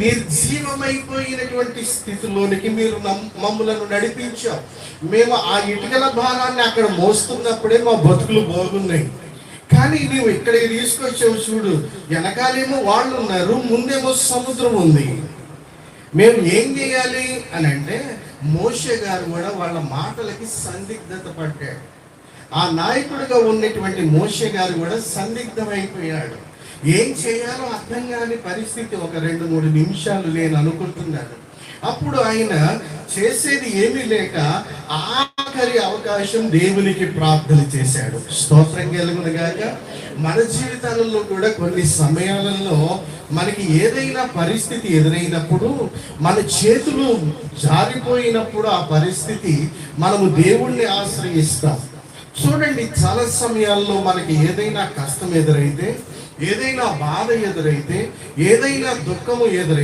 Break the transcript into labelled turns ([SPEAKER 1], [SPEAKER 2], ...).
[SPEAKER 1] నిర్జీవమైపోయినటువంటి స్థితిలోనికి మీరు మమ్మలను మమ్ములను మేము ఆ ఇటుకల భారాన్ని అక్కడ మోస్తున్నప్పుడే మా బతుకులు బాగున్నాయి. కానీ నువ్వు ఇక్కడికి తీసుకొచ్చావు చూడు వెనకాలేమో వాళ్ళు ఉన్నారు ముందేమో సముద్రం ఉంది. మేము ఏం చేయాలి అని అంటే మోషే గారు కూడా వాళ్ళ మాటలకి సందిగ్ధత పడ్డాడు. ఆ నాయకుడిగా ఉన్నటువంటి మోషే గారు కూడా సందిగ్ధమైపోయాడు ఏం చేయాలో అర్థం కాని పరిస్థితి ఒక రెండు మూడు నిమిషాలు నేను అనుకుంటున్నాను. అప్పుడు ఆయన చేసేది ఏమీ లేక ఆఖరి అవకాశం దేవునికి ప్రార్థన చేశాడు. స్తోత్రం కలుగునగాక మన జీవితాలలో కూడా కొన్ని సమయాలలో మనకి ఏదైనా పరిస్థితి ఎదురైనప్పుడు మన చేతులు జారిపోయినప్పుడు ఆ పరిస్థితి మనము దేవుణ్ణి ఆశ్రయిస్తాం. చూడండి చాలా సమయాల్లో మనకి ఏదైనా కష్టం ఎదురైతే ఏదైనా బాధ ఎదురైతే ఏదైనా దుఃఖము ఎదురైతే